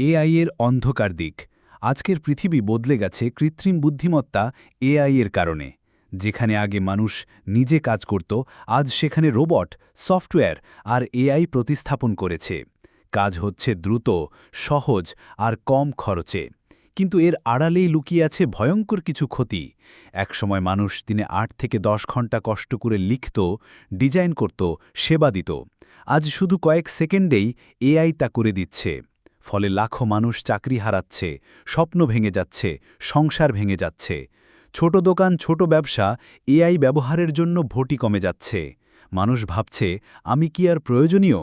AI এর অন্ধকার দিক। আজকের পৃথিবী বদলে গেছে কৃত্রিম বুদ্ধিমত্তা এআই এর কারণে। যেখানে আগে মানুষ নিজে কাজ করত, আজ সেখানে রোবট, সফটওয়্যার আর এআই প্রতিস্থাপন করেছে। কাজ হচ্ছে দ্রুত, সহজ আর কম খরচে। কিন্তু এর আড়ালেই লুকিয়ে আছে ভয়ঙ্কর কিছু ক্ষতি। একসময় মানুষ দিনে আট থেকে দশ ঘণ্টা কষ্ট করে লিখত, ডিজাইন করত, সেবা দিত। আজ শুধু কয়েক সেকেন্ডেই এআই তা করে দিচ্ছে। ফলে লাখো মানুষ চাকরি হারাচ্ছে, স্বপ্ন ভেঙে যাচ্ছে, সংসার ভেঙে যাচ্ছে। ছোট দোকান, ছোট ব্যবসা, এআই ব্যবহারের জন্য ভোটি কমে যাচ্ছে। মানুষ ভাবছে, আমি কি আর প্রয়োজনীয়?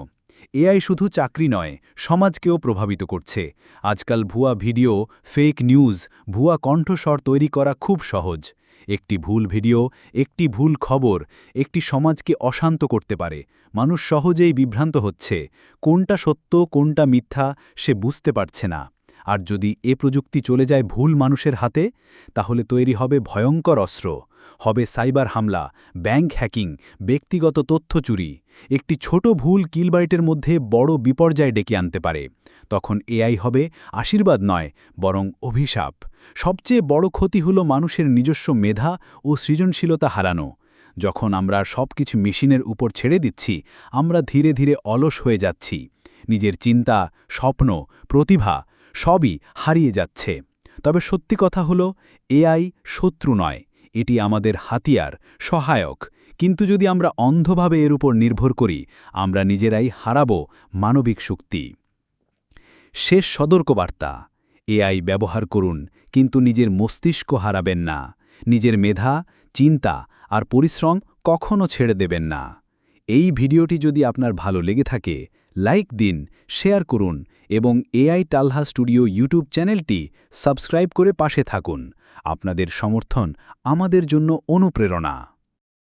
এআই শুধু চাকরি নয়, সমাজকেও প্রভাবিত করছে। আজকাল ভুয়া ভিডিও ফেক নিউজ ভুয়া কণ্ঠস্বর তৈরি করা খুব সহজ। একটি ভুল ভিডিও, একটি ভুল খবর, একটি সমাজকে অশান্ত করতে পারে। মানুষ সহজেই বিভ্রান্ত হচ্ছে। কোনটা সত্য, কোনটা মিথ্যা, সে বুঝতে পারছে না। আর যদি এ প্রযুক্তি চলে যায় ভুল মানুষের হাতে, তাহলে তৈরি হবে ভয়ঙ্কর অস্ত্র। হবে সাইবার হামলা, ব্যাংক হ্যাকিং, ব্যক্তিগত তথ্য চুরি। একটি ছোট ভুল কিলবাইটের মধ্যে বড় বিপর্যয় ডেকে আনতে পারে। তখন এআই হবে আশীর্বাদ নয়, বরং অভিশাপ। সবচেয়ে বড় ক্ষতি হল মানুষের নিজস্ব মেধা ও সৃজনশীলতা হারানো। যখন আমরা সব কিছু মেশিনের উপর ছেড়ে দিচ্ছি, আমরা ধীরে ধীরে অলস হয়ে যাচ্ছি। নিজের চিন্তা, স্বপ্ন, প্রতিভা সবই হারিয়ে যাচ্ছে। তবে সত্যি কথা হল, এআই শত্রু নয়, এটি আমাদের হাতিয়ার, সহায়ক। কিন্তু যদি আমরা অন্ধভাবে এর উপর নির্ভর করি, আমরা নিজেরাই হারাব মানবিক শক্তি। শেষ সতর্কবার্তা, এআই ব্যবহার করুন, কিন্তু নিজের মস্তিষ্ক হারাবেন না। নিজের মেধা, চিন্তা আর পরিশ্রম কখনও ছেড়ে দেবেন না। এই ভিডিওটি যদি আপনার ভালো লেগে থাকে, লাইক দিন, শেয়ার করুন এবং এআই টালহা স্টুডিও ইউটিউব চ্যানেলটি সাবস্ক্রাইব করে পাশে থাকুন। আপনাদের সমর্থন আমাদের জন্য অনুপ্রেরণা।